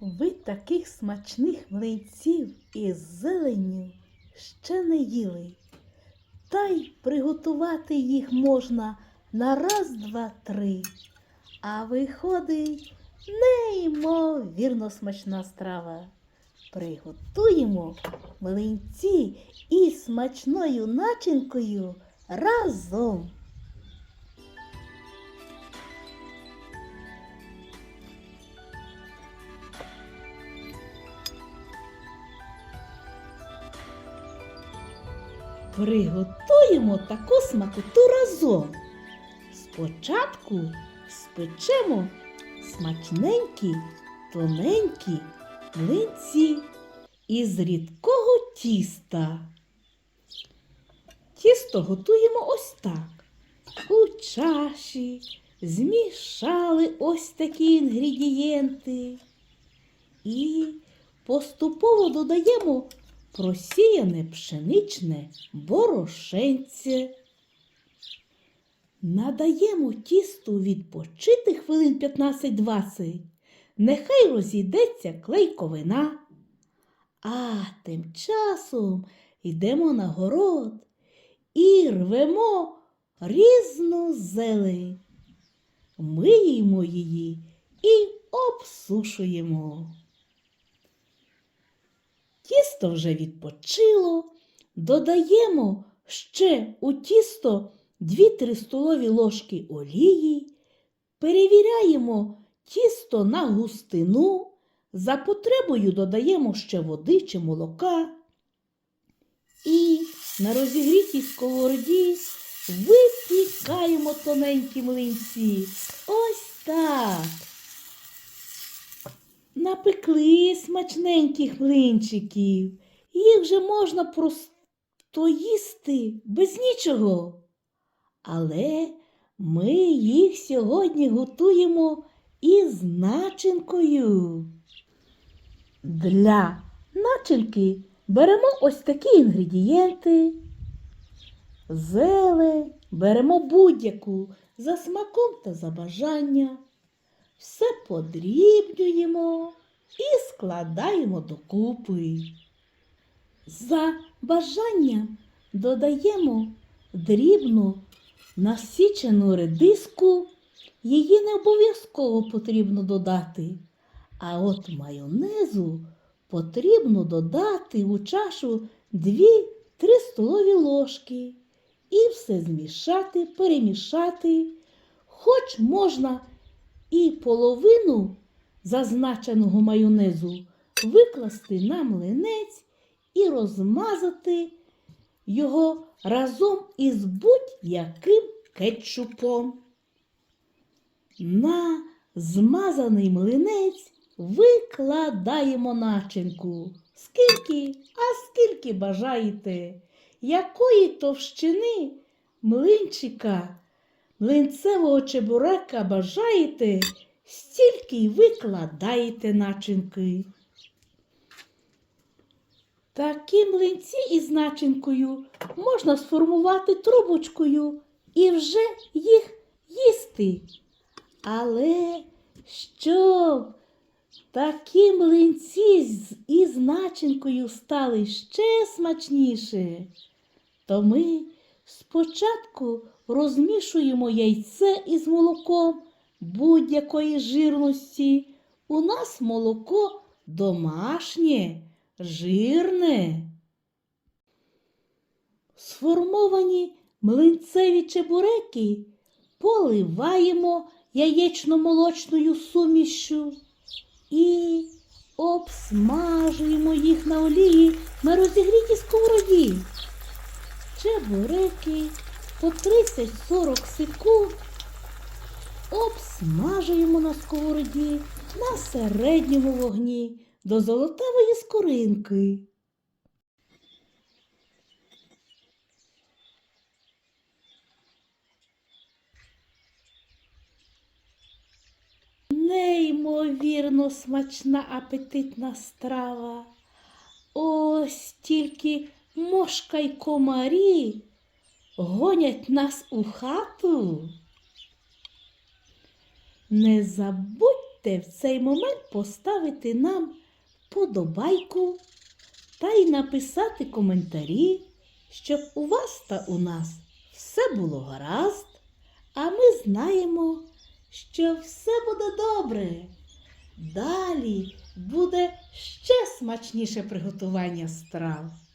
Ви таких смачних млинців із зеленню ще не їли. Та й приготувати їх можна на раз, два, три. А виходить неймовірно смачна страва. Приготуємо млинці із смачною начинкою разом. Приготуємо таку смакоту разом. Спочатку спечемо смачненькі, тоненькі млинці із рідкого тіста. Тісто готуємо ось так. У чаші змішали ось такі інгредієнти і поступово додаємо просіяне пшеничне борошенце. Надаємо тісту відпочити хвилин 15-20. Нехай розійдеться клейковина. А тим часом йдемо на город і рвемо різну зелень. Миємо її і обсушуємо. Тісто вже відпочило, додаємо ще у тісто 2-3 столові ложки олії, перевіряємо тісто на густину, за потребою додаємо ще води чи молока. І на розігрітій сковороді випікаємо тоненькі млинці. Ось так. Напекли смачненьких млинчиків. Їх вже можна просто їсти без нічого. Але ми їх сьогодні готуємо із начинкою. Для начинки беремо ось такі інгредієнти. Зелень беремо будь-яку за смаком та за бажання. Все подрібнюємо і складаємо докупи. За бажанням додаємо дрібну насічену редиску. Її не обов'язково потрібно додати. А от майонезу потрібно додати у чашу 2-3 столові ложки і все змішати, перемішати. Хоч можна і половину зазначеного майонезу викласти на млинець і розмазати його разом із будь-яким кетчупом. На змазаний млинець викладаємо начинку. Скільки, а скільки бажаєте, якої товщини млинчика, млинцевого чебурека бажаєте, стільки й викладаєте начинки. Такі млинці із начинкою можна сформувати трубочкою і вже їх їсти. Але щоб такі млинці із начинкою стали ще смачніше, то ми спочатку розмішуємо яйце із молоком будь-якої жирності. У нас молоко домашнє, жирне. Сформовані млинцеві чебуреки поливаємо яєчно-молочною сумішю і обсмажуємо їх на олії на розігрітій сковороді. Чебуреки по 30-40 секунд обсмажуємо на сковороді на середньому вогні до золотавої скоринки. Неймовірно смачна апетитна страва. Ось тільки мошка й комарі гонять нас у хату. Не забудьте в цей момент поставити нам вподобайку та й написати коментарі, щоб у вас та у нас все було гаразд, а ми знаємо, що все буде добре. Далі буде ще смачніше приготування страв.